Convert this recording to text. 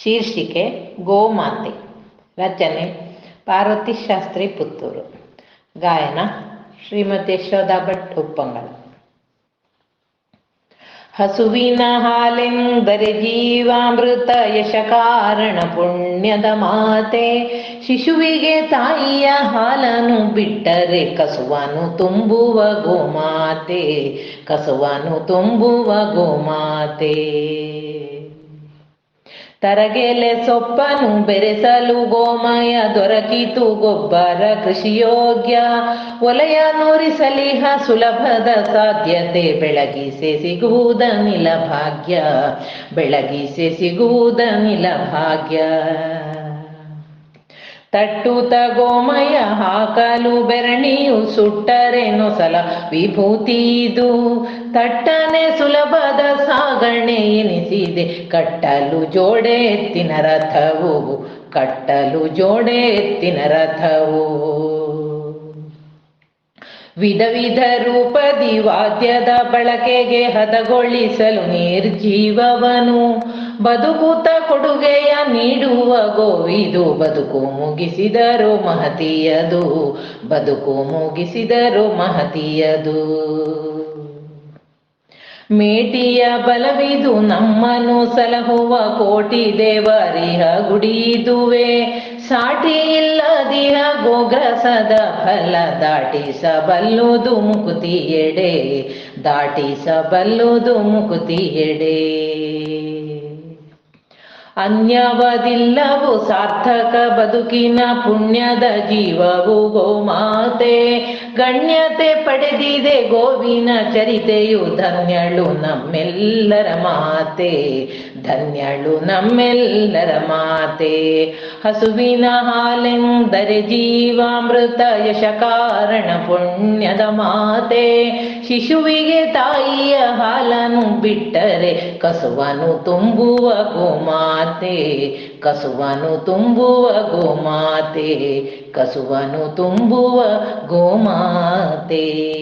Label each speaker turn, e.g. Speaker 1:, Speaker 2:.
Speaker 1: ಶೀರ್ಷಿಕೆ ಗೋಮಾತೆ, ರಚನೆ ಪಾರ್ವತಿ ಶಾಸ್ತ್ರಿ ಪುತ್ತೂರು, ಗಾಯನ ಶ್ರೀಮತಿ ಯಶೋಧಾ ಭಟ್ ಉಪ್ಪಂಗಳ ಹಸುವಿನ ಹಾಲೆಂದರೆ ಜೀವಾಮೃತ ಯಶ ಕಾರಣ ಪುಣ್ಯದ ಮಾತೆ. ಶಿಶುವಿಗೆ ತಾಯಿಯ ಹಾಲನ್ನು ಬಿಟ್ಟರೆ ಕಸುವನು ತುಂಬುವ ಗೋಮಾತೆ, ಕಸುವನು ತುಂಬುವ ಗೋಮಾತೆ. ತರಗೆಲೆ ಸೊಪ್ಪನು ಬೆರೆಸಲು ಗೋಮಯ ದೊರಕಿತು ಗೊಬ್ಬರ ಕೃಷಿಯೋಗ್ಯ. ಒಲೆಯ ನೂರಿಸಲಿಹ ಸುಲಭದ ಸಾಧ್ಯತೆ, ಬೆಳಗಿಸೆ ಸಿಗುವುದ ಭಾಗ್ಯ ಬೆಳಗಿಸೆ ಸಿಗುವುದ ಭಾಗ್ಯ ತಟ್ಟುತ ಗೋಮಯ ಹಾಕಲು ಬೆರಣಿಯು ಸುಟ್ಟರೆ ಸಲ ವಿಭೂತಿ ಇದು. ತಟ್ಟನೆ ಸುಲಭದ ಸಾಗಣೆ ಎನಿಸಿದೆ. ಕಟ್ಟಲು ಜೋಡೆ ಎತ್ತಿನ ರಥವು, ಕಟ್ಟಲು ಜೋಡೆ ಎತ್ತಿನ ರಥವು. ವಿಧ ವಿಧ ರೂಪದಿ ವಾದ್ಯದ ಬಳಕೆಗೆ ಹದಗೊಳಿಸಲು ನಿರ್ಜೀವವನು. ಬದುಕುತ ಕೊಡುಗೆಯ ನೀಡುವ ಗೋವಿದು. ಬದುಕು ಮುಗಿಸಿದರು ಮಹತಿಯದು. ಬದುಕು ಮುಗಿಸಿದರು ಮಹತಿಯದು. ಮೇಟಿಯ ಬಲವಿದು ನಮ್ಮನು ಸಲಹುವ ಕೋಟಿ ದೇವರಿಹ ಗುಡಿದುವೆ ಸಾಟಿ ಇಲ್ಲದಿಹ ಗೋಗ್ರಸದ ಫಲ ದಾಟಿಸಬಲ್ಲುದು ಮುಕುತಿಯೆಡೆ ದಾಟಿಸಬಲ್ಲುದು ಮುಕುತಿಯೆಡೆ. ಅನ್ಯವದಿಲ್ಲವು ಸಾರ್ಥಕ ಬದುಕಿನ ಪುಣ್ಯದ ಜೀವವು ಗೋಮಾತೆ. ಗಣ್ಯತೆ ಪಡೆದಿದೆ ಗೋವಿನ ಚರಿತೆಯು ಧನ್ಯಳು ನಮ್ಮೆಲ್ಲರ ಮಾತೆ. ಧನ್ಯಳು ನಮ್ಮೆಲ್ಲರ ಮಾತೆ. ಹಸುವಿನ ಹಾಲೆಂದರೆ ಜೀವಾಮೃತ ಯಶ ಕಾರಣ ಪುಣ್ಯದ ಮಾತೆ. ಶಿಶುವಿಗೆ ತಾಯಿಯ ಹಾಲನ್ನು ಬಿಟ್ಟರೆ ಕಸುವನು ತುಂಬುವ ಗೋಮಾತೆ ಕಸುವನು ತುಂಬುವ ಗೋಮಾತೆ ಕಸುವನು ತುಂಬುವ ಗೋಮಾತೆ.